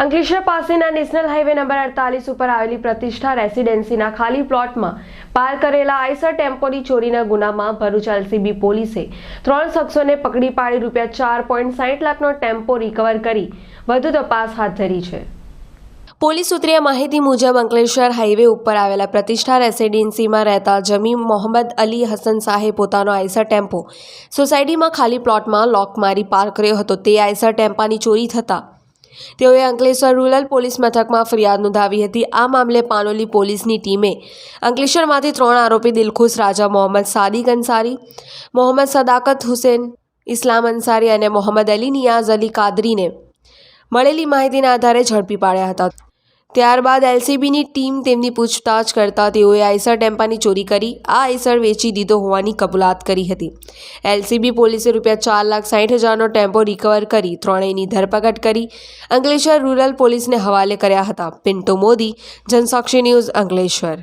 અંકલેશ્વર પાસેના national highway number અડતાલીસ ઉપર આવેલી પ્રતિષ્ઠા રેસીડેન્સીના ખાલી પ્લોટમાં પાર કરેલા આઈસર ટેમ્પોની ચોરીના ગુનામાં ભરૂચ એલસીબી પોલીસે ત્રણ શખ્સોને પકડી પાડી રૂપિયા ચાર પોઈન્ટ સાઠ લાખનો ટેમ્પો રિકવર કરી વધુ તપાસ હાથ ધરી છે. પોલીસ સૂત્રીય માહિતી મુજબ અંકલેશ્વર હાઈવે ઉપર આવેલા પ્રતિષ્ઠા રેસિડેન્સીમાં રહેતા જમીમ મોહમ્મદ અલી હસન શાહે પોતાનો આઈસર ટેમ્પો સોસાયટીમાં ખાલી પ્લોટમાં લોક મારી પાર કર્યો હતો. તે આઈસર ટેમ્પાની ચોરી થતાં તેઓએ અંકલેશ્વર રૂરલ પોલીસ મથકમાં ફરિયાદ નોંધાવી હતી. આ મામલે પાનોલી પોલીસની ટીમે અંકલેશ્વરમાંથી ત્રણ આરોપી દિલખુશ રાજા મોહમ્મદ સાદિક અંસારી, મોહમ્મદ સદાકત હુસેન, ઇસ્લામ અંસારી અને મોહમ્મદ અલી નિયાઝ અલી કાદરીને મળેલી માહિતીના આધારે ઝડપી પાડ્યા હતા. ત્યારબાદ એલસીબીની ટીમ તેમની પૂછતાછ કરતા તેઓએ આઈસર ટેમ્પાની ચોરી કરી, આ આઈસર વેચી દીધો હોવાની કબૂલાત કરી હતી. એલસીબી પોલીસે રૂપિયા ચાર લાખ સાઠ હજારનો ટેમ્પો રિકવર કરી ત્રણેયની ધરપકડ કરી અંકલેશ્વર રૂરલ પોલીસને હવાલે કર્યા હતા. પિન્ટો મોદી, જનસાક્ષી ન્યૂઝ અંકલેશ્વર.